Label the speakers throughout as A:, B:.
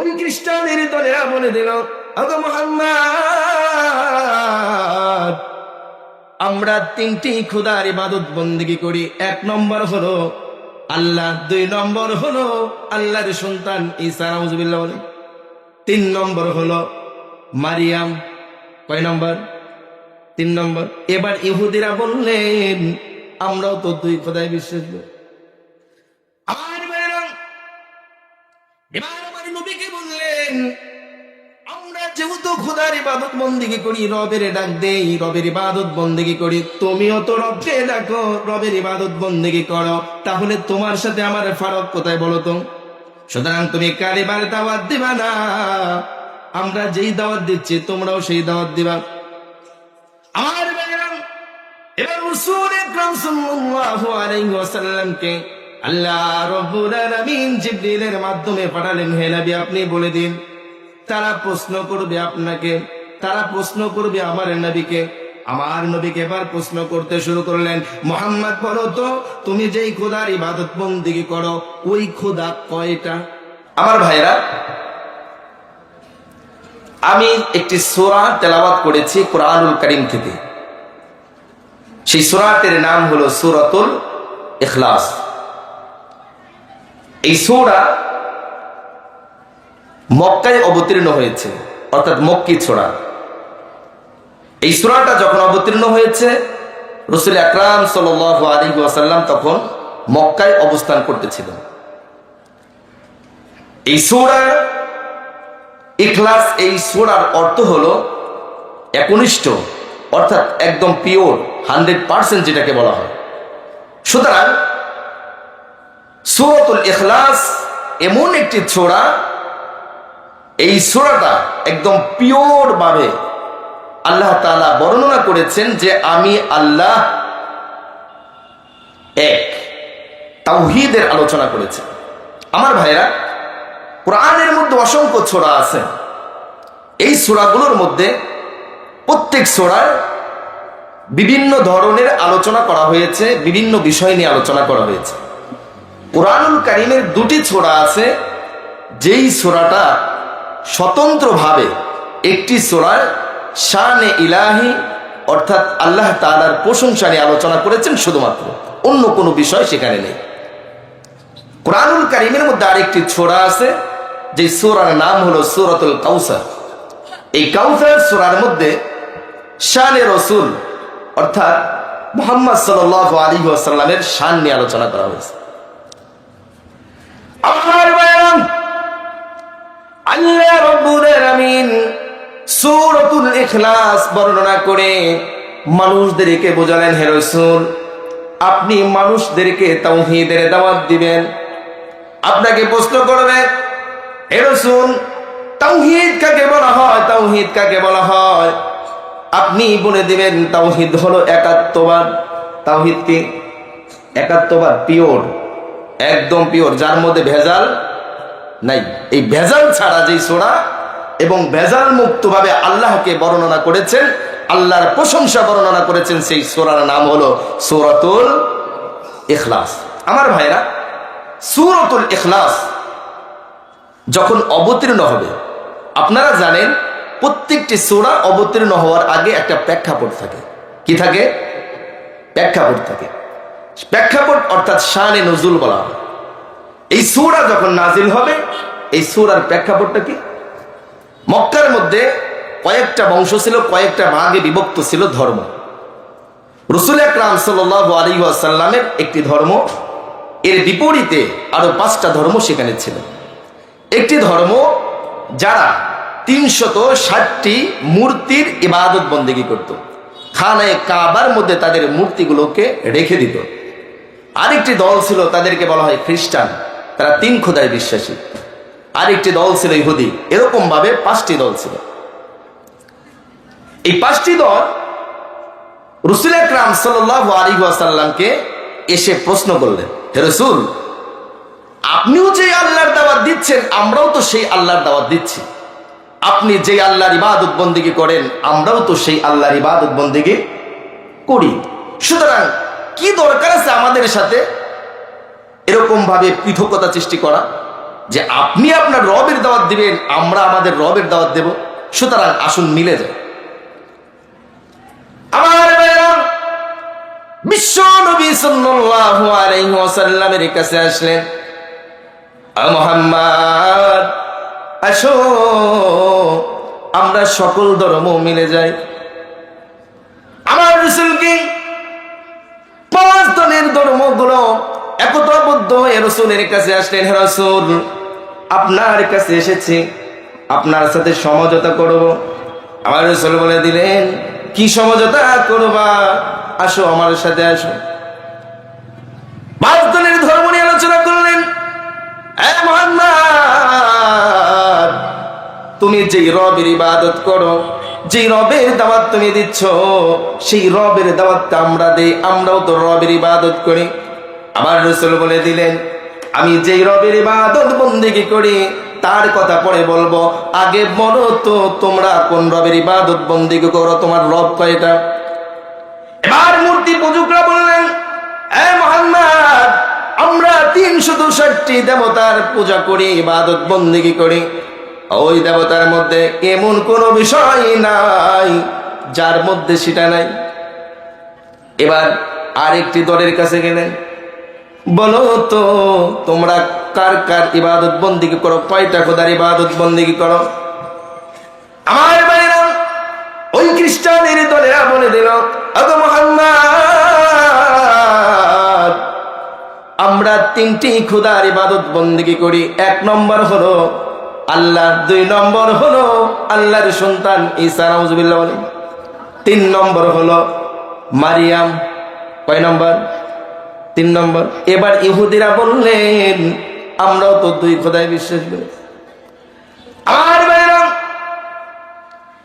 A: ওই খ্রিস্টানের দলেরা বলে দিল, আগে মোহাম্মদ, আমরা তিনটি খুদার ইবাদত বন্দিগি করি। এক নম্বর হলো আল্লাহ, দুই নম্বর হলো আল্লাহর সন্তান ঈসা, নাউজুবিল্লাহ বলে। তিন নম্বর হলো মারিয়াম, কয় নম্বর? তিন নম্বর। এবার ইহুদিরা বললেন, আমরাও তো দুই খোদায় বিশ্বাস করি আমার ভাইয়েরা, এবার আমার নবীকে বললেন আমরা যেহেতু খোদার ইবাদত বন্দিগি করি, রবের ডাক দেই, রবের ইবাদত বন্দিগি করি, তুমিও তো রবকে ডাকো, রবের ইবাদত বন্দিগি করো। তাহলে তোমার সাথে আমার ফারক কোথায় বলো তো? সুতরাং তুমি কারিবার দাওয়াত দিবা না। আমরা যেই দাওয়াত দিচ্ছি, তোমরাও সেই দাওয়াত দিবা। আমার এবার রসুল আকরাম সাল্লাল্লাহু আলাইহি ওয়াসাল্লামকে আল্লাহ রব্বুল আলামিন জিবরিলের মাধ্যমে পাঠালেন, হে নবী, আপনি বলে দিন, তারা প্রশ্ন করবে আপনাকে, তারা প্রশ্ন করবে আমার নবীকে। আমার নবীকে এবার প্রশ্ন করতে শুরু করলেন, মোহাম্মদ, বলো তো, তুমি যেই খোদার ইবাদত বন্দিগি করো, ওই খোদা কয়টা? আমার ভাইরা আমি একটি সোরা তেলাবাত করেছি কোরআনুল করিম থেকে। সেই সোরাটের নাম হলো সুরাতুল ইখলাস। এই সোরা মক্কায় অবতীর্ণ হয়েছে, অর্থাৎ মক্কি ছোড়া। এই সুরাটা যখন অবতীর্ণ হয়েছে, রসুল আকরাম সাল আলী ওয়াসাল্লাম তখন মক্কায় অবস্থান করতেছিলেন এই সুরা ইখলাস, এই সুরার অর্থ হল একনিষ্ঠ, অর্থাৎ একদম পিওর হান্ড্রেড পার্সেন্ট যেটাকে বলা হয়। সুতরাং সুরতুল ইখলাস এমন একটি ছোড়া, এই সুরাটা একদম পিওর ভাবে আল্লাহ তালা বর্ণনা করেছেন যে আমি আল্লাহ এক। তাওহীদের আলোচনা করেছেন। আমার ভাইরা কোরআনের মধ্যে অসংখ্য ছোড়া আছে। এই ছোড়াগুলোর মধ্যে প্রত্যেক ছোড়ার বিভিন্ন ধরনের আলোচনা করা হয়েছে, বিভিন্ন বিষয় নিয়ে আলোচনা করা হয়েছে। কোরআনুল কারিমের দুটি ছোড়া আছে, যেই ছোড়াটা স্বতন্ত্রভাবে একটি সোরার শানে ইলাহি, অর্থাৎ আল্লাহ তাআলার প্রশংসা নিয়ে আলোচনা করেছেন শুধুমাত্র। অন্য কোনো বিষয় সেখানে নেই। কোরআনুল কারিমের মধ্যে আরেকটি ছোড়া আছে, যে সোরার নাম হলো সুরাতুল কাউসার। এই কাউসার সোরার মধ্যে শানে রসুল, অর্থাৎ মোহাম্মদ সাল আলী আসাল্লামের শান নিয়ে আলোচনা করা হয়েছে। আল্লাহ রব্বুল আলামিন সূরাতুল ইখলাস বর্ণনা করে মানুষদেরকে বোঝালেন, হে রাসূল, আপনি মানুষদেরকে তাওহীদের দাওয়াত দিবেন। আপনাকে প্রশ্ন করবে, হে রাসূল, তাওহীদ কাকে বলা হয়? তাওহীদ কাকে বলা হয়? আপনি বলে দিবেন, তাওহীদ হলো একাত্মবাদ। তাওহীদ কি? একাত্মবাদ, পিওর। একদম পিওর যার মধ্যে ভেজাল নাই। এই ভেজাল ছাড়া যে সোরা এবং ভেজাল মুক্তভাবে আল্লাহকে বর্ণনা করেছেন, আল্লাহর প্রশংসা বর্ণনা করেছেন, সেই সোরার নাম হলো সুরাতুল এখলাস আমার ভাইরা, সুরতুল এখলাস যখন অবতীর্ণ হবে, আপনারা জানেন প্রত্যেকটি সোরা অবতীর্ণ হওয়ার আগে একটা প্রেক্ষাপট থাকে। কি থাকে? প্রেক্ষাপট থাকে। প্রেক্ষাপট অর্থাৎ শানে নজুল বলা হয় এই সুরা যখন নাজিল হবে, এই সুরার প্রেক্ষাপটটা কি? মক্কার মধ্যে কয়েকটা বংশ ছিল, কয়েকটা ভাগে বিভক্ত ছিল ধর্ম। রসুল আকরাম আসাল্লামের একটি ধর্ম, এর বিপরীতে আরও পাঁচটা ধর্ম সেখানে ছিল। একটি ধর্ম যারা তিনশত ষাটটি মূর্তির ইবাদত বন্দেগী করত। খানায় কাবার মধ্যে তাদের মূর্তিগুলোকে রেখে দিত। আরেকটি দল ছিল, তাদেরকে বলা হয় খ্রিস্টান। তারা তিন খোদায় বিশ্বাসী। আরেকটি দল ছিল ইহুদি। এরকম ভাবে পাঁচটি দল ছিল। এই পাঁচটি দল রসুল আকরাম সাল আলী আসাল্লামকে এসে প্রশ্ন করলেন, হে রসুল, আপনিও যে আল্লাহর দাওয়াত দিচ্ছেন, আমরাও তো সেই আল্লাহর দাওয়াত দিচ্ছি। আপনি যে আল্লাহর ইবাদত বন্দিগি করেন, আমরাও তো সেই আল্লাহর ইবাদত বন্দিগি করি। সুতরাং কি দরকার আছে আমাদের সাথে? এরকম ভাবে পৃথকতা সৃষ্টি করা, যে আপনি আপনার রবের দাওয়াত দিবেন, আমরা আমাদের রবের দাওয়াত দেব, সুতরাং আসুন মিলে যায় আমার বিশ্ব নবী সাল্লাল্লাহু আলাইহি কাছে আসলেন মুহাম্মদ, আসো, আমরা সকল ধর্ম মিলে যাই। আমার রসুল কি? পাঁচ ধর্মগুলো একতাবদ্ধ হয়ে রসুলের কাছে আসলেন রসুল, আপনার কাছে এসেছি, আপনার সাথে সমঝোতা করব। আমার রসুল বলে দিলেন, কি সমঝোতা করবা? আসো আমার সাথে আসো। পাঁচ ধর্ম নিয়ে আলোচনা করলেন তুমি যেই রবের ইবাদত করো যেই রবের দাওয়াত তুমি দিচ্ছ, সেই রবের দাওয়াতটা আমরা দেই, আমরাও তো রবের ইবাদত করি। আমার রসুল বলে দিলেন, আমি যেই রবের ইবাদত বন্দিগি করি, তার কথা পরে বলব, আগে বলো তো তোমরা কোন রবের ইবাদত বন্দিগি করো, তোমার রব কয়টা? এবার মূর্তি পূজকরা বললেন, এ মোহাম্মদ, আমরা তিনশো দুষট্টি দেবতার পূজা করি, ইবাদত বন্দিগি করি। ওই দেবতার মধ্যে এমন কোনো বিষয় নাই, যার মধ্যে সেটা নাই। এবার আরেকটি দলের কাছে গেলেন বলো তো, তোমরা কার কার ইবাদত বন্দিগি করো? কয়টা খোদার ইবাদত বন্দিগি করো? আমার বাইরা ওই খ্রিস্টানের দলেরা বলে দিল আমরা তিনটি খুদার ইবাদত বন্দিগি করি। এক নম্বর হলো আল্লাহ দুই নম্বর হলো আল্লাহর সন্তান ঈসা, নাউজুবিল্লাহ বলে। তিন নম্বর হলো মারিয়াম। কয় নম্বর? তিন নম্বর। এবার ইহুদিরা বললেন, আমরাও তো দুই খোদায় বিশ্বাস করি আমার বাইরাম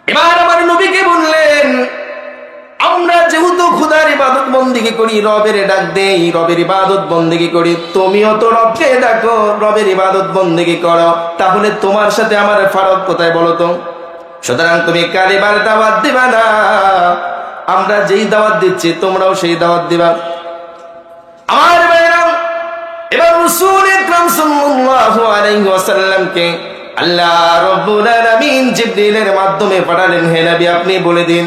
A: এবার আমার নবীকে বললেন আমরা যেহেতু খুদার ইবাদত বন্দিগি করি, রবের ডাক দেই, রবের ইবাদত বন্দিগি করি। তুমিও তো রবকে ডাকো, রবের ইবাদত বন্দিগি করো। তাহলে তোমার সাথে আমার ফারক কোথায় বলো তো? সুতরাং তুমি কালিবার দাওয়াত দিবা না। আমরা যেই দাওয়াত দিচ্ছি, তোমরাও সেই দাওয়াত দিবা। আমার বাইরাম এবার রসুল ইকরাম সাল্লাল্লাহু আলাইহি ওয়াসাল্লামকে আল্লাহ রব্বুল আলামিন জিবরিলের মাধ্যমে পাঠালেন, হে নবী, আপনি বলে দিন।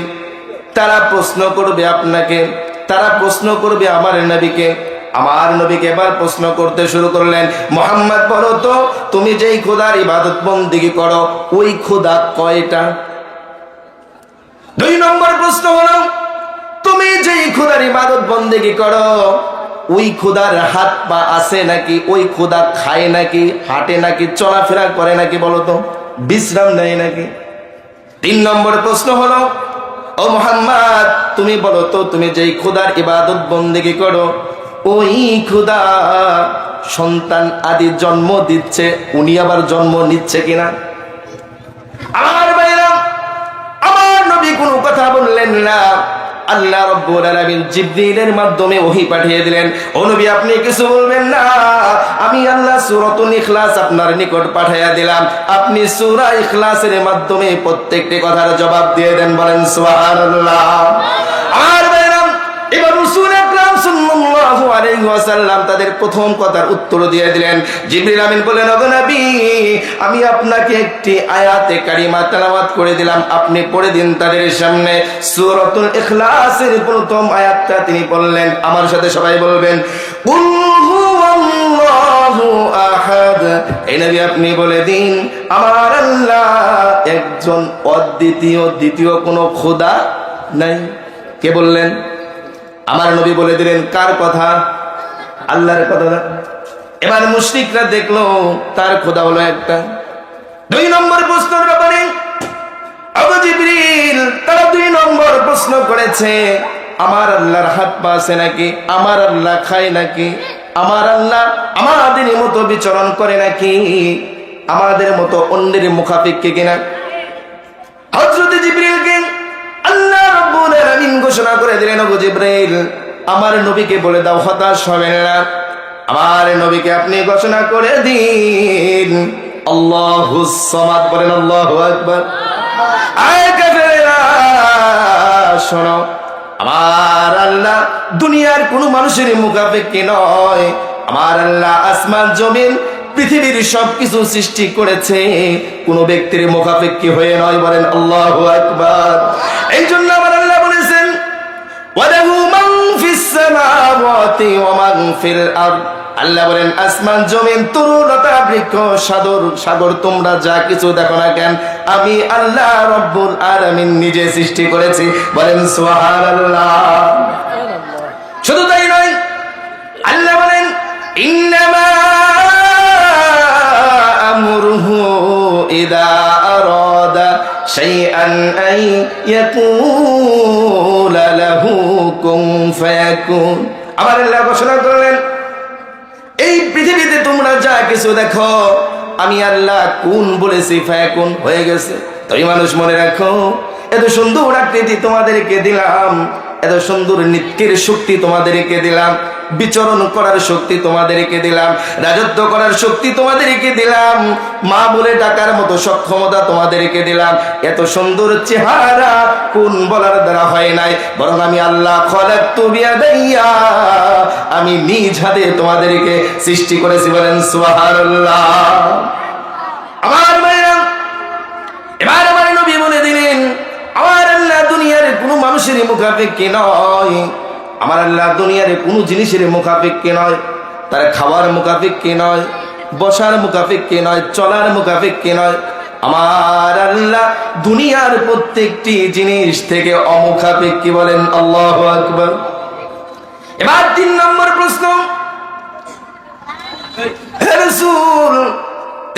A: তারা প্রশ্ন করবে আপনাকে। তারা প্রশ্ন করবে আমার নবীকে। আমার নবীকে এবার প্রশ্ন করতে শুরু করলেন, মোহাম্মদ, বলো তো, তুমি যেই খোদার ইবাদত বন্দিগি করো, ওই খোদা কয়টা? দুই নম্বর প্রশ্ন হলো, তুমি যেই খোদার ইবাদত বন্দেগি করো, ওই খোদার হাত পা আছে নাকি, ওই খোদা খায় নাকি, হাঁটে নাকি, চলাফেরা করে নাকি বলো তো? বিশ্রাম নেয় নাকি? তিন নম্বর প্রশ্ন হলো ও মোহাম্মদ, তুমি বলো তো, তুমি যেই খুদার ইবাদত বন্দেগি করো, ওই খুদা সন্তান আদি জন্ম দিচ্ছে, উনি আবার জন্ম নিচ্ছে কিনা? আমার বাইরা আমার নবী কোনো কথা বললেন না। আল্লাহ রব্বুল আলামিন জিবরিলের মাধ্যমে ওহী পাঠিয়ে দিলেন। ও নবী, আপনি কিছু বলবেন না? আমি আল্লাহ সূরাতুল ইখলাস আপনার নিকট পাঠিয়ে দিলাম। আপনি সূরা ইখলাসের মাধ্যমে প্রত্যেকটি কথার জবাব দিয়ে দেন, বলেন সুবহানাল্লাহ। আমার তাদের প্রথম কথার উত্তর দিয়ে দিলেন। জিবরিল আমিন বলেন আমি আপনাকে একটি আয়াতে কারিমা তেলাওয়াত করে দিলাম। আপনি পড়ে দিন তাদের সামনে। সূরাতুল ইখলাসের প্রথম আয়াতটা তিনি বললেন। আমার সাথে সবাই বলবেন, কুল হুয়াল্লাহু এই নবী, আপনি বলে দিন, আমার আল্লাহ একজন অদ্বিতীয়, দ্বিতীয় কোনো খোদা নাই। কে বললেন? আমার নবী বলে দিলেন, কার কথা? আল্লাহর কথা এবার মুশরিকরা দেখল, তার খোদা হলো একটা। দুই নম্বর প্রশ্নের ব্যাপারে তারা দুই নম্বর প্রশ্ন করেছে, আমার আল্লাহর হাত পা আছে নাকি? আমার আল্লাহ খায় নাকি? আমার আল্লাহ আমাদের মতো বিচরণ করে নাকি? আমাদের মতো অন্যের মুখাপিক্ষে কিনা? হযরত জিবরিলকে রাব্বুল ঘোষণা করে দিলেন জিবরাইল, আমার নবীকে বলে দাও, হতাশ হবেন না। আমার নবীকে আপনি ঘোষণা করে দিন। আল্লাহুস সামাদ বলেন, আল্লাহু আকবার। শোনো, আমার আল্লাহ দুনিয়ার কোন মানুষের মুখাপেক্ষি নয়। আমার আল্লাহ আসমান, জমিন, পৃথিবীর সবকিছু সৃষ্টি করেছে। কোন ব্যক্তির মুখাপেক্ষী হয়ে নয় বলেন, আল্লাহ আকবার। এই জন্য আল্লাহ আল্লাহ বলেন, আসমান, জমিন তরুণতা বৃক্ষ সাগর, তোমরা যা কিছু দেখো না কেন, আমি আল্লাহ রব্বুল নিজে সৃষ্টি করেছি। বলেন, সুবহানাল্লাহ। শুধু তাই নয়, আল্লাহ বলেন, ইন্নামা সেই ইদা আন ফায়াকুন। আমার আল্লাহ ঘোষণা করলেন, এই পৃথিবীতে তোমরা যা কিছু দেখো, আমি আল্লাহ কোন বলেছি, ফায়াকুন হয়ে গেছে। তুমি মানুষ মনে রাখো, এত সুন্দর আকৃতি তোমাদেরকে দিলাম। এত সুন্দর নৃত্যের শক্তি তোমাদেরকে দিলাম, বিচরণ করার শক্তি তোমাদেরকে দিলাম, রাজত্ব করার শক্তি তোমাদেরকে দিলাম, মা বলে ডাকার মতো সক্ষমতা তোমাদেরকে দিলাম। এত সুন্দর চেহারা কোন বলার দ্বারা হয় নাই, বরং আমি আল্লাহ আমি নিজ হাতে তোমাদেরকে সৃষ্টি করেছি বলেন সুবহানাল্লাহ আমার ভাইরা এবার আমার নবী বলে দিলেন আমার আল্লাহ দুনিয়ার মানুষের মুখাপেক্ষি নয়? আমার আল্লাহ দুনিয়ার কোনো জিনিসের মুখাপেক্ষি নয়? তার খাওয়ার মুখাপেক্ষি নয়? বসার মুখাপেক্ষি নয়? চলার মুখাপেক্ষি নয়? আমার আল্লাহ দুনিয়ার প্রত্যেকটি জিনিস থেকে অমুখাপেক্ষি বলেন, আল্লাহ আকবর। এবার তিন নম্বর প্রশ্ন।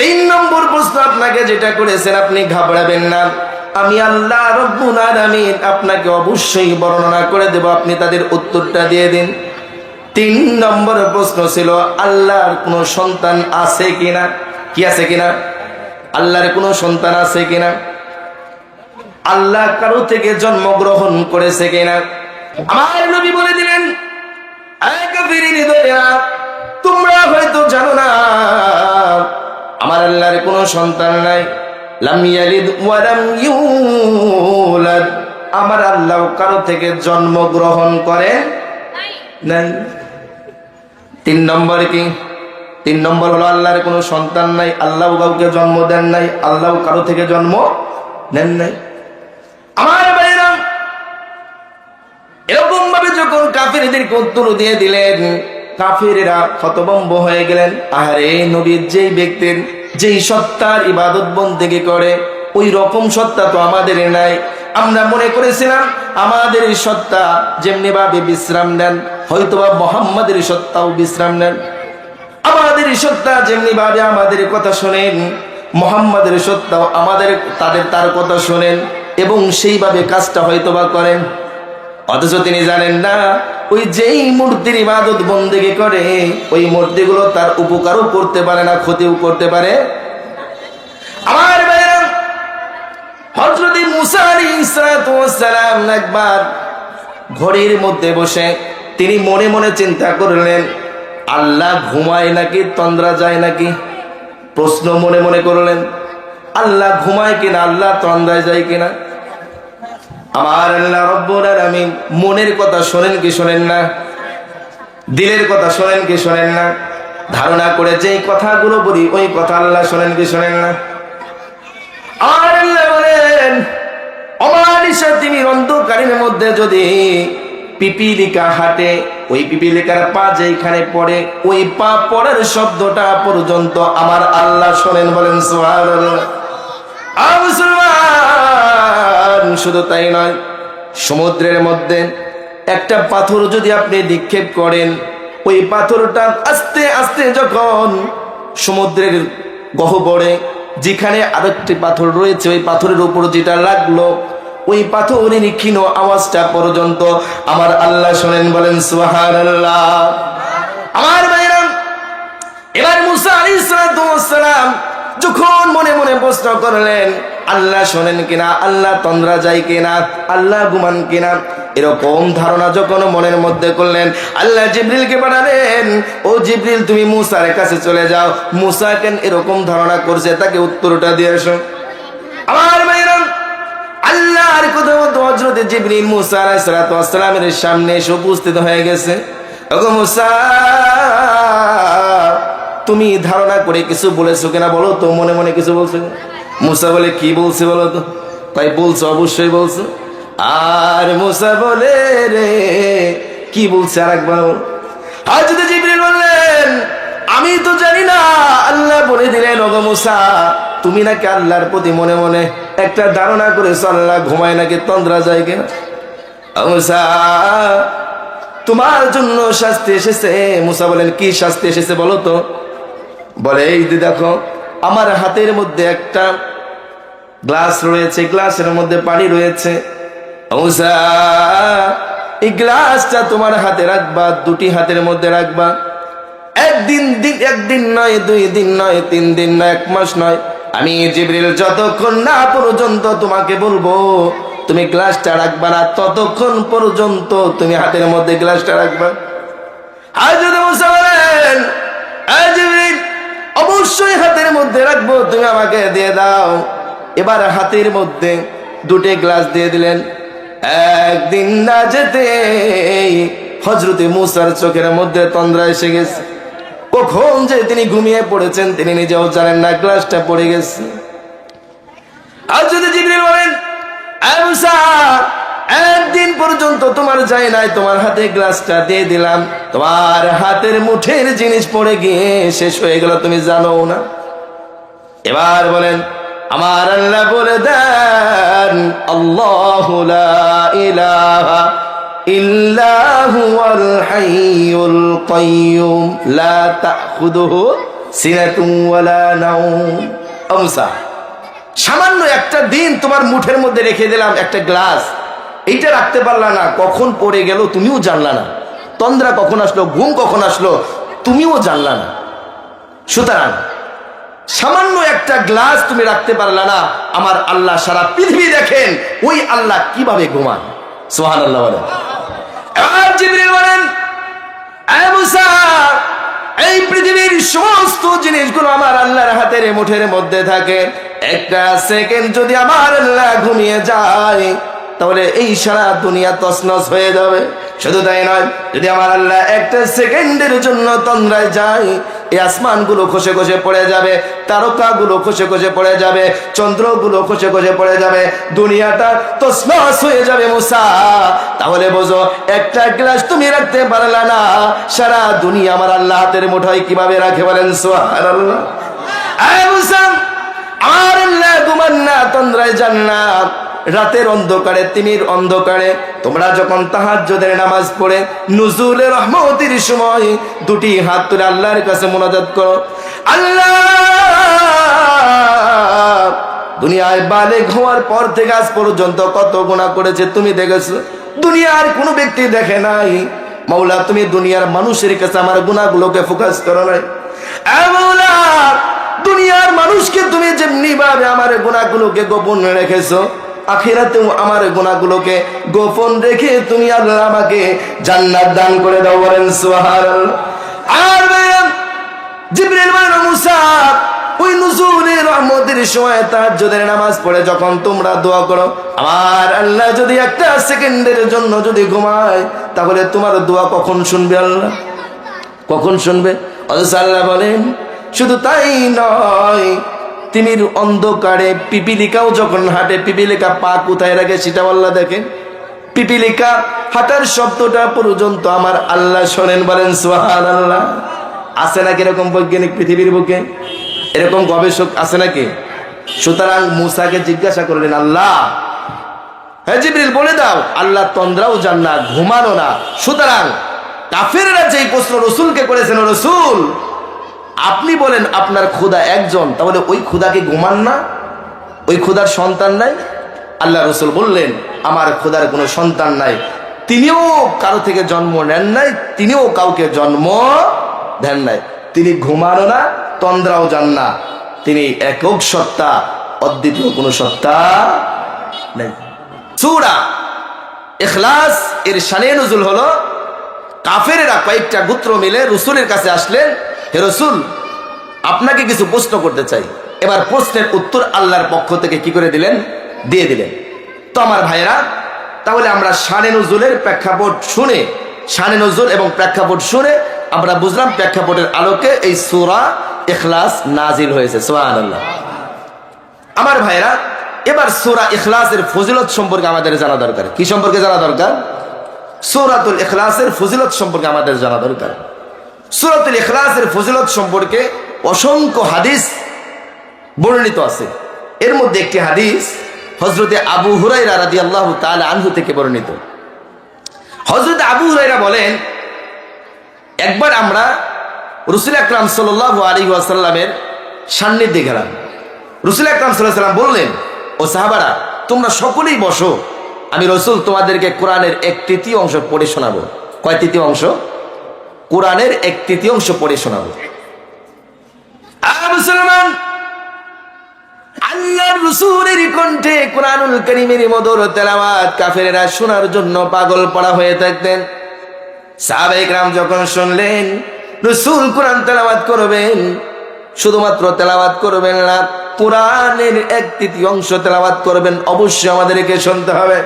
A: তিন নম্বর প্রশ্ন আপনাকে যেটা করেছেন, আপনি ঘাবড়াবেন না। আমি আল্লাহ রব্বুল আলামিন আপনাকে অবশ্যই বর্ণনা করে দেব আপনি তাদের উত্তরটা দিয়ে দিন। তিন নম্বর প্রশ্ন ছিল আল্লাহর কোনো সন্তান আছে কিনা? কি আছে কিনা? আল্লাহর কোনো সন্তান আছে কিনা? আল্লাহ কারও থেকে জন্মগ্রহণ করেছে কিনা? আমার নবী বলে দিলেন "এই কাফিরিন হৃদয়েরা, তোমরা হয়তো জানো না আমার আল্লাহর কোনো সন্তান নাই। আমার আল্লাহ কারও থেকে জন্মগ্রহণ করে নাই তিন নম্বর কি? তিন নম্বর হলো আল্লাহর কোনো সন্তান নাই আল্লাহ কাউকে জন্ম দেন নাই আল্লাহ কারও থেকে জন্ম নেন নাই। আমার ভাইরা, এরকম ভাবে যখন কাফিরদেরকে উত্তর দিয়ে দিলেন, কাফিরেরা হতবম্ব হয়ে গেলেন। আহারে, নবীর যেই ব্যক্তির যেই সত্তার ইবাদত বন্দেগি করে, ওই রকম সত্তা তো আমাদের নাই। আমরা মনে করেছিলাম আমাদের এই সত্তা যেমনি ভাবে বিশ্রাম নেন, হয়তোবা মোহাম্মদের সত্তাও বিশ্রাম নেন। আমাদের সত্তা যেমনি ভাবে আমাদের কথা শোনেন, মোহাম্মদের সত্তাও আমাদের, তাদের তার কথা শোনেন, এবং সেইভাবে কাজটা হয়তোবা করেন। অথচ তিনি জানেন না, ওই যেই মূর্তির ইবাদত বন্দেগি করে, ওই মূর্তিগুলো তার উপকারও করতে পারে না, ক্ষতিও করতে পারে। আমার হজরত মুসা আলাইহিস একবার ঘড়ির মধ্যে বসে তিনি মনে মনে চিন্তা করলেন, আল্লাহ ঘুমায় নাকি, তন্দ্রা যায় নাকি? প্রশ্ন মনে মনে করলেন, আল্লাহ ঘুমায় কিনা, আল্লাহ তন্দ্রায় যায় কিনা? আমার আল্লাহ রব্বুল আলামিন মনের কথা শোনেন কি শোনেন না? দিলের কথা শোনেন কি শোনেন না? ধারণা করে যেই কথাগুলো বলি, ওই কথা আল্লাহ শোনেন কি শোনেন না? আর বলেন অমানিসা তিনি অন্ধকারের মধ্যে যদি পিপিলিকা হাঁটে, ওই পিপিলিকার পা যেখানে পড়ে, ওই পা পড়ার শব্দটা পর্যন্ত আমার আল্লাহ শোনেন বলেন সুবহানাল্লাহ। আর শুধু তাই নয়, সমুদ্রের মধ্যে একটা পাথর যদি আপনি নিক্ষেপ করেন, ওই পাথরটা আস্তে আস্তে যখন সমুদ্রের গহ্বরে, যেখানে আরেকটি পাথর রয়েছে, ওই পাথরের উপর যেটা লাগল, ওই পাথরের ক্ষীণ আওয়াজটা পর্যন্ত আমার আল্লাহ শোনেন, বলেন, সুবহানাল্লাহ। আমার ভাইরা, এবার মুসা আলী সালাম যখন মনে মনে প্রশ্ন করলেন, আল্লাহ শোনেন কিনা, আল্লাহ তন্দ্রা যায় কিনা, আল্লাহ গুমান কিনা, এরকম ধারণা যখন মনের মধ্যে করলেন, আল্লাহ জিব্রিলকে পাঠালেন ও জিব্রিল, তুমি মুসার কাছে চলে যাও, মুসা কেন এরকম ধারণা করছে? তাকে উত্তরটা দিয়ে এসো। আমার ভাইরাম আল্লাহর কথা মতো হজরত জিবরিল মুসা আলাইহিস সালামের সামনে এসে উপস্থিত হয়ে গেছে। ওগো মুসা তুমি ধারণা করে কিছু বলেছ কিনা বলো তো, মনে মনে কিছু বলছো? মুসা বলে, কি বলছে বলো তো? তাই বলছো, অবশ্যই বলছো। আর মুসা বলে, রে, কি বলছে আর একবার বলো। হযরত জিবরিল বললেন, আমি তো জানি না। আল্লাহ বলে দিলেন, ওগো মুসা, তুমি নাকি আল্লাহর প্রতি মনে মনে একটা ধারণা করেছ, আল্লাহ ঘুমায় নাকি তন্দ্রা যায় কিনা? মুসা, তোমার জন্য শাস্তি এসেছে। মুসা বলেন, কি শাস্তি এসেছে বলো তো? বলে এই যে দেখো আমার হাতের মধ্যে একটা গ্লাস রয়েছে গ্লাসের মধ্যে পানি রয়েছে। এই গ্লাসটা তোমার হাতে রাখবা দুটি হাতের মধ্যে রাখবা। একদিন দিন একদিন নয় দুই দিন নয় তিন দিন নয় এক মাস নয়। আমি জিবরিল যতক্ষণ না পর্যন্ত তোমাকে বলব তুমি গ্লাসটা রাখবা না ততক্ষণ পর্যন্ত তুমি হাতের মধ্যে গ্লাসটা রাখবা। আর যদি বলেন "এই জিবরিল, অবশ্যই হাতের মধ্যে রাখব তুমি আমাকে দিয়ে দাও। এবার হাতের মধ্যে দুটি গ্লাস দিয়ে দিলেন। একদিন না যেতে হজরতে মুসার চোখের মধ্যে তন্দ্রা এসে গেছে। কখন যে তিনি ঘুমিয়ে পড়েছেন তিনি নিজেও জানেন না গ্লাসটা পড়ে গেছে। আর যদি জিবরিল বলেন "এ মুসা, একদিন পর্যন্ত তোমার যায় নাই, তোমার হাতে গ্লাসটা দিয়ে দিলাম। তোমার হাতের মুঠের জিনিস পড়ে গিয়ে শেষ হয়ে গেল, তুমি জানো না। এবার বলেন, আমার আল্লাহ বলে দেন, আল্লাহ ইল্লাহু লা সামান্য একটা দিন তোমার মুঠের মধ্যে রেখে দিলাম, একটা গ্লাস। এইটা রাখতে পারলা না কখন পড়ে গেল তুমিও জানলা না। তন্দ্রা কখন আসলো ঘুম কখন আসলো তুমিও জানলা না। সুতরাং সামান্য একটা গ্লাস তুমি রাখতে পারলা না আমার আল্লাহ সারা পৃথিবী দেখেন ওই আল্লাহ কীভাবে ঘুমান। সোহান আল্লাহ বলেন বলেন "এ মুসা, এই পৃথিবীর সমস্ত জিনিসগুলো আমার আল্লাহর হাতের মুঠের মধ্যে থাকে। একটা সেকেন্ড যদি আমার আল্লাহ ঘুমিয়ে যায় তাহলে এই সারা দুনিয়া তসনস হয়ে যাবে। শুধু তাই নয়, যদি আমার আল্লাহ একটা সেকেন্ডের জন্য তন্দ্রায় যায়, এই আসমানগুলো খসে খসে পড়ে যাবে, তারকাগুলো খসে খসে পড়ে যাবে, চন্দ্রগুলো খসে খসে পড়ে যাবে, দুনিয়াটা তসনস হয়ে যাবে মুসা। তাহলে বোঝো, একটা গ্লাস তুমি রাখতে পারলা না, সারা দুনিয়া আমার আল্লাহ হাতের মুঠোয় কীভাবে রাখে বলেন সোহার আল্লাহ আমার আল্লাহ ঘুমান না তন্দ্রায় যান না। রাতের অন্ধকারে, তিমির অন্ধকারে, তোমরা যখন তাহাজ্জুদের নামাজ পড়ে নুজুলের রহমতির সময় দুটি হাত তুলে আল্লাহর কাছে মোনাজাত করো। আল্লাহ! দুনিয়ায় বালেক হওয়ার পর থেকে আজ পর্যন্ত কত গুণা করেছে তুমি দেখেছ? দুনিয়ার কোনো ব্যক্তি দেখে নাই। মাওলা, তুমি দুনিয়ার মানুষের কাছে আমার গুণাগুলোকে ফোকাস করো নাই। দুনিয়ার মানুষকে তুমি যেমনি ভাবে আমার গুণাগুলোকে গোপন রেখেছো আখিরাতেও আমার গুণাগুলোকে গোপন রেখে তুমি আল্লাহ আমাকে জান্নাত দান করে দাও বলেন সুবহানাল্লাহ। আর বলেন মুসা, ওই সময় তাহাজ্জুদের নামাজ পড়ে যখন তোমরা দোয়া করো, আমার আল্লাহ যদি একটা সেকেন্ডের জন্য যদি ঘুমায়, তাহলে তোমার দোয়া কখন শুনবে আল্লাহ? কখন শুনবে? আল্লাহ বলেন, শুধু তাই নয় তিমির অন্ধকারে পিপিলিকাও যখন হাঁটে, পিপিলিকা পা কোথায় রাখে সেটাও আল্লাহ দেখেন পিপিলিকা হাঁটার শব্দটা পর্যন্ত আমার আল্লাহ শোনেন, বলেন সোহান আল্লাহ আছে নাকি এরকম বৈজ্ঞানিক পৃথিবীর বুকে? এরকম গবেষক আছে নাকি? সুতরাং মুসাকে জিজ্ঞাসা করলেন, আল্লাহ হ্যাঁ জিবরিল, বলে দাও, আল্লাহ তন্দ্রাও যান না, ঘুমানো না। সুতরাং কাফেররা যে প্রশ্ন রসুলকে করেছেন রসুল আপনি বলেন আপনার খুদা একজন, তাহলে ওই খুদাকে ঘুমান না, ওই খুদার সন্তান নাই? আল্লাহ রসুল বললেন, আমার খুদার কোনো সন্তান নাই। তিনিও কারও থেকে জন্ম নেন নাই, তিনিও কাউকে জন্ম দেন নাই। তিনি ঘুমানো না, তন্দ্রাও যান না। তিনি একক সত্তা, অদ্বিতীয় কোনো সত্তা নেই। সুরা এখলাস এর শানে নজুল হলো, কাফেরেরা কয়েকটা গুত্র মিলে রসুলের কাছে আসলেন হে রসুল, আপনাকে কিছু প্রশ্ন করতে চাই। এবার প্রশ্নের উত্তর আল্লাহর পক্ষ থেকে কি করে দিলেন? দিয়ে দিলেন। তো আমার ভাইয়েরা, তাহলে আমরা শানে নজুলের প্রেক্ষাপট শুনে, শানে নজুল এবং প্রেক্ষাপট শুনে আমরা বুঝলাম প্রেক্ষাপটের আলোকে এই সুরা এখলাস নাজিল হয়েছে। সুবহানাল্লাহ। আমার ভাইরা এবার সুরা ইখলাসের ফজিলত সম্পর্কে আমাদের জানা দরকার। কি সম্পর্কে জানা দরকার? সূরাতুল ইখলাসের ফজিলত সম্পর্কে আমাদের জানা দরকার। সূরাতুল ইখলাসের ফজিলত সম্পর্কে অসংখ্য হাদিস বর্ণিত আছে। এর মধ্যে একটি হাদিস হজরতে আবু হুরাইরা রাদিয়াল্লাহু তাআলা আনহু থেকে বর্ণিত। হজরত আবু হুরাইরা বলেন, একবার আমরা রসুল আকরাম সাল্লাহ আলী আসাল্লামের সান্নিধ্যে গেলাম। রসুল আকরাম সাল্লাহ সাল্লাম বললেন, ও সাহাবারা, তোমরা সকলেই বসো, আমি রসুল তোমাদেরকে কোরআনের এক তৃতীয় অংশ পড়ে শোনাবো। কয় তৃতীয় অংশ? কোরআনের এক তৃতীয় অংশ পড়ে শোনাবো। মুসলমান শোনার জন্য পাগল পড়া হয়ে থাকতেন। সাহাবায়ে রাম যখন শুনলেন করবেন, শুধুমাত্র তেলাওয়াত করবেন না, কোরআনের এক তৃতীয় অংশ তেলাওয়াত করবেন, অবশ্যই আমাদেরকে শুনতে হবে।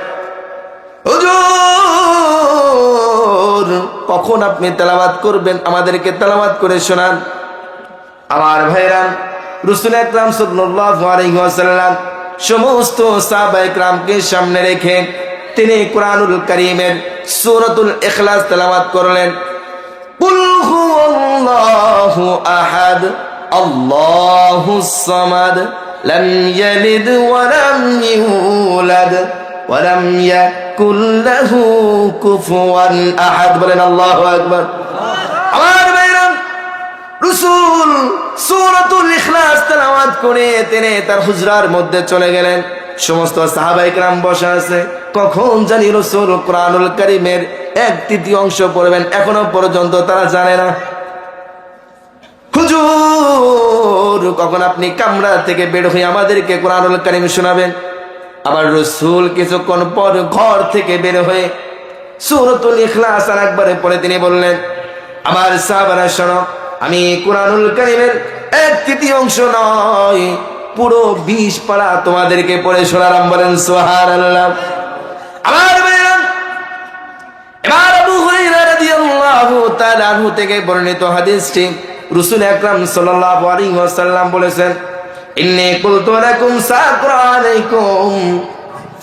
A: কখন আপনি তেলাওয়াত করবেন? আমাদেরকে তেলাওয়াত করে শোনান। আমার ভাইরা, রসুল একরাম ওয়াসাল্লাম সমস্ত সাহাবা সামনে রেখে তিনি কোরআনুল করিমের সূরাতুল এখলাস তেলাওয়াত করলেন। আহাদ লাম ইউলাদ। ওয়া লাম ইয়াকুল লাহু কুফুয়ান আহাদ বলেন আল্লাহু আকবার আমার ভাইরা রসুল সূরাতুল ইখলাস তেলাওয়াত করে তিনি তার হুজরার মধ্যে চলে গেলেন সমস্ত সাহাবাই کرام বসে আছে কখন জানি রসুল কোরআনুল কারীমের এক তৃতীয় অংশ পড়বেন এখনো পর্যন্ত তারা জানে না হুজুর কখন আপনি কামরা থেকে বের হয়ে আমাদেরকে কোরআনুল কারীম শোনাবেন আবার রসুল কিছুক্ষণ পর ঘর থেকে বের হয়ে সূরাতুল ইখলাস আর একবারে পরে তিনি বললেন, আমার সাহাবারা, শোনো, আমি কোরআনুল কারীমের এক তৃতীয় অংশ নয়, পুরো বিশ পারা তোমাদেরকে পড়ে শোনালাম, বলেন সোহার আল্লাহ আমার এবার আবু হুরায়রা রাদিয়াল্লাহু তাআলা থেকে বর্ণিত হাদিসটি রাসূল আকরাম সাল্লাল্লাহু আলাইহি ওয়াসাল্লাম বলেছেন ইন্নী কুলতু লাকুম সাকরা আলাইকুম।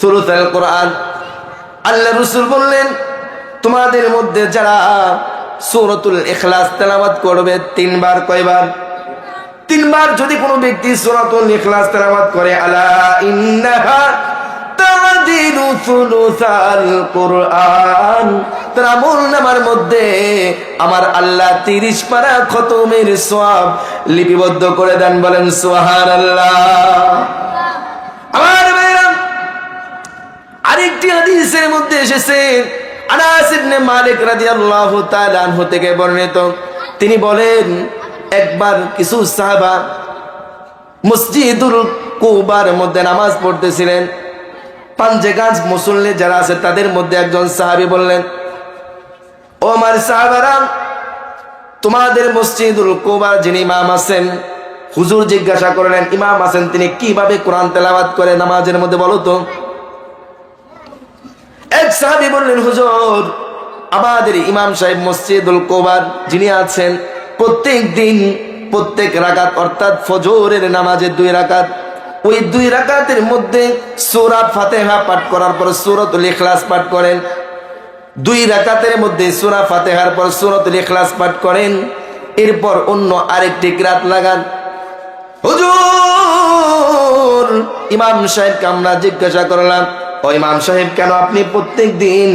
A: সুলুসাল কোরআন। আল্লাহ রাসূল বললেন, তোমাদের মধ্যে যারা সূরাতুল এখলাস তেলাওয়াত করবে তিনবার কয়বার? তিনবার যদি কোনো ব্যক্তি সুরাতুল এখলাস তেলাওয়াত করে আল্লাহ ইন্নাহা আমার আল্লাহ তিরিশ পারা খতমের সওয়াব লিপিবদ্ধ করে দেন, বলেন আমার ভাইরা আরেকটি হাদিসের মধ্যে এসেছে মালিক বর্ণিত। তিনি বলেন, একবার কিছু সাহাবা মসজিদুল কুবার মধ্যে নামাজ পড়তেছিলেন। পাঞ্জে গাছ মুসল্লি যারা আছে, তাদের মধ্যে একজন সাহাবি বললেন, ও আমার সাহাবারা, তোমাদের মসজিদুল কুবার যিনি ইমাম আছেন, হুজুর জিজ্ঞাসা করলেন, ইমাম আছেন, তিনি কীভাবে কোরআন তেলাওয়াত করে নামাজের মধ্যে বলো তো? এক সাহাবী বললেন, হুজুর, আমাদের ইমাম সাহেব মসজিদুল কোবার যিনি আছেন, প্রত্যেক দিন, প্রত্যেক রাকাত, অর্থাৎ ফজরের নামাজের দুই রাকাত ওই দুই রাকাতের মধ্যে সূরা ফাতেহা পাঠ করার পর সূরাতুল ইখলাস পাঠ করেন। দুই রাকাতের মধ্যে সূরা ফাতেহার পর সূরাতুল ইখলাস পাঠ করেন। এরপর অন্য আরেকটি কিরাত লাগান। হুজুর, ইমাম সাহেবকে আমরা জিজ্ঞাসা করলাম, ও ইমাম সাহেব, কেন আপনি প্রত্যেক দিন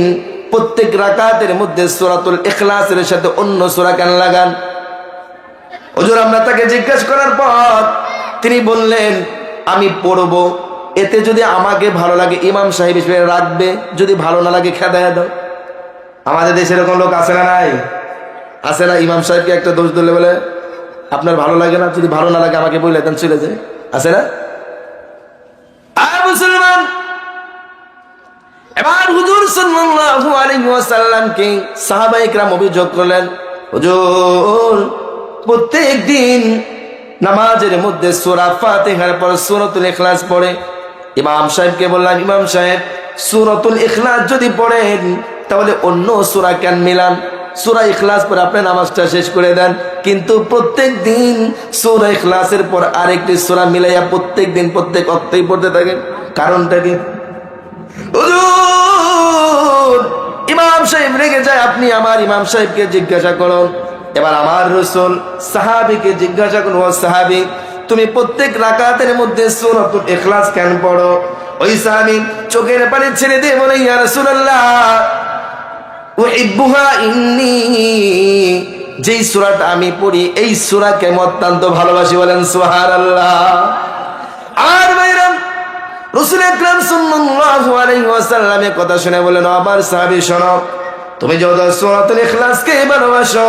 A: প্রত্যেক রাকাতের মধ্যে সূরাতুল ইখলাসের সাথে অন্য সূরা কেন লাগান? হুজুর, আমরা তাকে জিজ্ঞাসা করার পর তিনি বললেন আমি পড়ব এতে যদি আমাকে ভালো লাগে ইমাম সাহেব হিসেবে রাখবে যদি ভালো না লাগে খেদায় দাও আমাদের দেশে এরকম লোক আছে না নাই আছে না ইমাম সাহেবকে একটা দোষ দিলে বলে আপনার ভালো লাগে না যদি ভালো না লাগে আমাকে বললে দেন চলে যায় আছে না আর মুসলমান এবার হুজুর সাল্লাল্লাহু আলাইহি ওয়াসাল্লামকে সাহাবায়ে کرام অভিযোগ করলেন হুজুর প্রত্যেক দিন নামাজের মধ্যে সূরা ফাতিহার পর সুরতুল এখলাস পড়ে। ইমাম সাহেবকে বললাম, ইমাম সাহেব, সুরতুল ইখলাস যদি পড়েন, তাহলে অন্য সুরা কেন মিলান? সুরা ইখলাস পর আপনি নামাজটা শেষ করে দেন। কিন্তু প্রত্যেক দিন সুরা ইখলাসের পর আরেকটি সুরা মিলাইয়া প্রত্যেক দিন প্রত্যেক অক্টেই পড়তে থাকেন কারণটা কি? ইমাম সাহেব রেগে যায়, আপনি আমার ইমাম সাহেবকে জিজ্ঞাসা করুন। এবার আমার রসুল সাহাবিকে জিজ্ঞাসা করুন ও সাহাবি, তুমি প্রত্যেক রাকাতের মধ্যে সূরাতুল ইখলাস কেন পড়ো? ওই সাহাবি চোখের পানি ছেড়ে দিয়ে বলে, ইয়া রাসূলুল্লাহ যেই আমি পড়ি, এই সূরাকে আমি অত্যন্ত ভালোবাসি বলেন সুবহানাল্লাহ। আর ভাইরাম কথা শুনে বলেন আবার সাহাবী, শোনো, তুমি যত সূরাতুল ইখলাসকে ভালোবাসো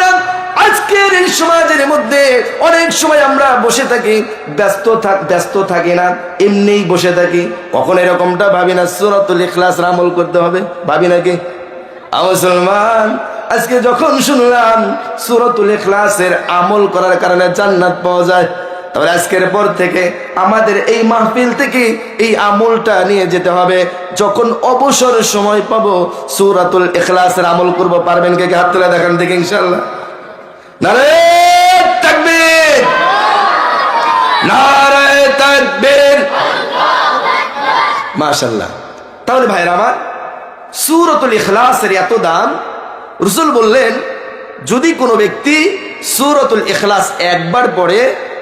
A: আজকের এই সমাজের মধ্যে অনেক সময় আমরা বসে থাকি, ব্যস্ত থাক ব্যস্ত থাকি না, এমনিই বসে থাকি। কখন এরকমটা ভাবি না, সুরাতুল ইখলাস আমল করতে হবে, ভাবি নাকি মুসলমান, আজকে যখন শুনলাম সুরাতুল ইখলাসের আমল করার কারণে জান্নাত পাওয়া যায় তবে আজকের পর থেকে আমাদের এই মাহফিল থেকে এই আমলটা নিয়ে যেতে হবে। যখন অবসর সময় পাবো, সুরাতুল এখলাসের আমল করব, পারবেন কে হাত তুলে দেখান থেকে ইনশাল্লাহ তাহলে ভাইরা আমার, সুরতুল ইখলাসের এত দাম, রসুল বললেন, যদি কোনো ব্যক্তি সুরতুল ইখলাস একবার পড়ে,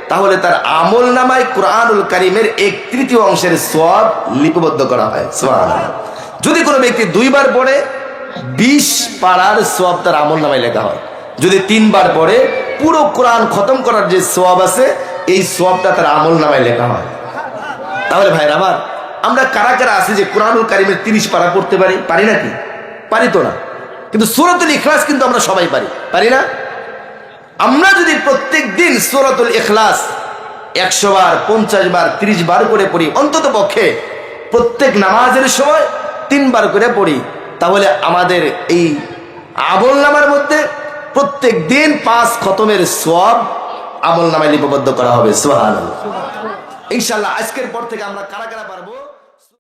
A: তাহলে তার আমল নামায় কোরআনুল করিমের এক তৃতীয় অংশের সব লিপিবদ্ধ করা হয়। যদি কোনো ব্যক্তি দুইবার পড়ে, বিশ পাড়ার সব তার আমল নামায় লেখা হয়। যদি তিনবার পড়ে, পুরো কোরআন খতম করার যে সব আছে, এই সবটা তার আমল নামায় লেখা হয়। তাহলে ভাইরা আমার, আমরা কারা কারা আছি যে কোরআনুল কারিমের তিরিশ পারা পড়তে পারি? পারি নাকি? পারি তো না। কিন্তু সুরাতুল ইখলাস কিন্তু আমরা সবাই পারি। পারি না? আমরা যদি প্রত্যেক দিন সুরাতুল ইখলাস একশো বার, পঞ্চাশ বার, ত্রিশ বার করে পড়ি, অন্তত পক্ষে প্রত্যেক নামাজের সময় তিনবার করে পড়ি, তাহলে আমাদের এই আমল নামার মধ্যে প্রত্যেক দিন পাঁচ খতমের সব আমল নামায় লিপিবদ্ধ করা হবে সোহান ইনশাল্লাহ আজকের পর থেকে আমরা কারা কারা পারব।